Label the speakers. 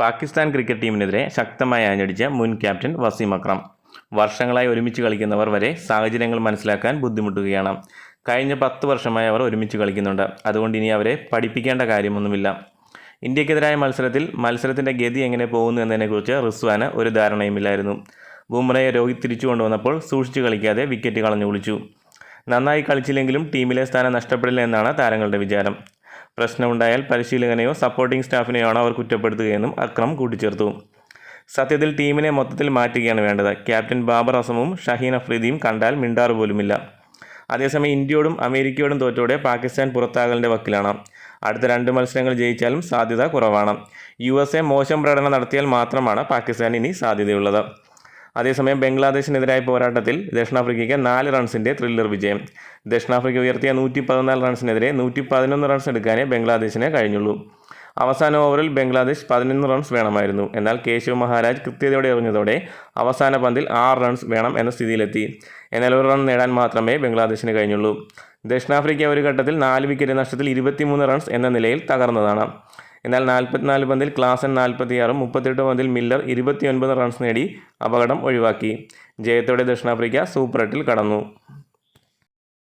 Speaker 1: Pakistan cricket ടീമിനെതിരെ ശക്തമായി ആഞ്ഞടിച്ച മുൻ captain Waseem Akram. വർഷങ്ങളായി ഒരുമിച്ച് കളിക്കുന്നവർ വരെ സാഹചര്യങ്ങൾ മനസ്സിലാക്കാൻ ബുദ്ധിമുട്ടുകയാണ്. കഴിഞ്ഞ പത്ത് വർഷമായി അവർ ഒരുമിച്ച് കളിക്കുന്നുണ്ട്. അതുകൊണ്ട് ഇനി അവരെ പഠിപ്പിക്കേണ്ട കാര്യമൊന്നുമില്ല. ഇന്ത്യക്കെതിരായ മത്സരത്തിൽ മത്സരത്തിന്റെ ഗതി എങ്ങനെ പോകുന്നു എന്നതിനെക്കുറിച്ച് റിസ്വാന് ഒരു ധാരണയുമില്ലായിരുന്നു. ബുംറയെ രോഹിത് തിരിച്ചു കൊണ്ടുവന്നപ്പോൾ സൂക്ഷിച്ചു കളിക്കാതെ വിക്കറ്റ് കളഞ്ഞു കുളിച്ചു. നന്നായി കളിച്ചില്ലെങ്കിലും ടീമിലെ സ്ഥാനം നഷ്ടപ്പെടില്ല എന്നാണ് താരങ്ങളുടെ വിചാരം. പ്രശ്നമുണ്ടായാൽ പരിശീലകനെയോ സപ്പോർട്ടിംഗ് സ്റ്റാഫിനെയോ ആണ് അവർ കുറ്റപ്പെടുത്തുകയെന്നും അക്രം കൂട്ടിച്ചേർത്തു. സത്യത്തിൽ ടീമിനെ മൊത്തത്തിൽ മാറ്റുകയാണ് വേണ്ടത്. ക്യാപ്റ്റൻ ബാബർ അസമും ഷഹീൻ അഫ്രീദിയും കണ്ടാൽ മിണ്ടാറ് പോലുമില്ല. അതേസമയം ഇന്ത്യയോടും അമേരിക്കയോടും തോറ്റോടെ പാകിസ്ഥാൻ പുറത്താകലിന്റെ വക്കിലാണ്. അടുത്ത രണ്ട് മത്സരങ്ങൾ ജയിച്ചാലും സാധ്യത കുറവാണ്. യു മോശം പ്രകടനം നടത്തിയാൽ മാത്രമാണ് പാകിസ്ഥാൻ ഇനി സാധ്യതയുള്ളത്. അതേസമയം ബംഗ്ലാദേശിനെതിരായ പോരാട്ടത്തിൽ ദക്ഷിണാഫ്രിക്കയ്ക്ക് നാല് റൺസിന്റെ ത്രില്ലർ വിജയം. ദക്ഷിണാഫ്രിക്ക ഉയർത്തിയ നൂറ്റി പതിനാല് റൺസിനെതിരെ നൂറ്റി പതിനൊന്ന് റൺസ് എടുക്കാനേ ബംഗ്ലാദേശിന് കഴിഞ്ഞുള്ളൂ. അവസാന ഓവറിൽ ബംഗ്ലാദേശ് പതിനൊന്ന് റൺസ് വേണമായിരുന്നു. എന്നാൽ കേശവ് മഹാരാജ് കൃത്യതയോടെ എറിഞ്ഞതോടെ അവസാന പന്തിൽ ആറ് റൺസ് വേണം എന്ന സ്ഥിതിയിലെത്തി. എന്നാൽ ഒരു റൺ നേടാൻ മാത്രമേ ബംഗ്ലാദേശിന് കഴിഞ്ഞുള്ളൂ. ദക്ഷിണാഫ്രിക്ക ഒരു ഘട്ടത്തിൽ നാല് വിക്കറ്റ് നഷ്ടത്തിൽ ഇരുപത്തിമൂന്ന് റൺസ് എന്ന നിലയിൽ തകർന്നതാണ്. എന്നാൽ നാൽപ്പത്തിനാല് പന്തിൽ ക്ലാസൻ നാൽപ്പത്തിയാറും മുപ്പത്തെട്ട് പന്തിൽ മില്ലർ ഇരുപത്തിയൊൻപത് റൺസ് നേടി അപകടം ഒഴിവാക്കി. ജയത്തോടെ ദക്ഷിണാഫ്രിക്ക സൂപ്പർ എട്ടിൽ കടന്നു.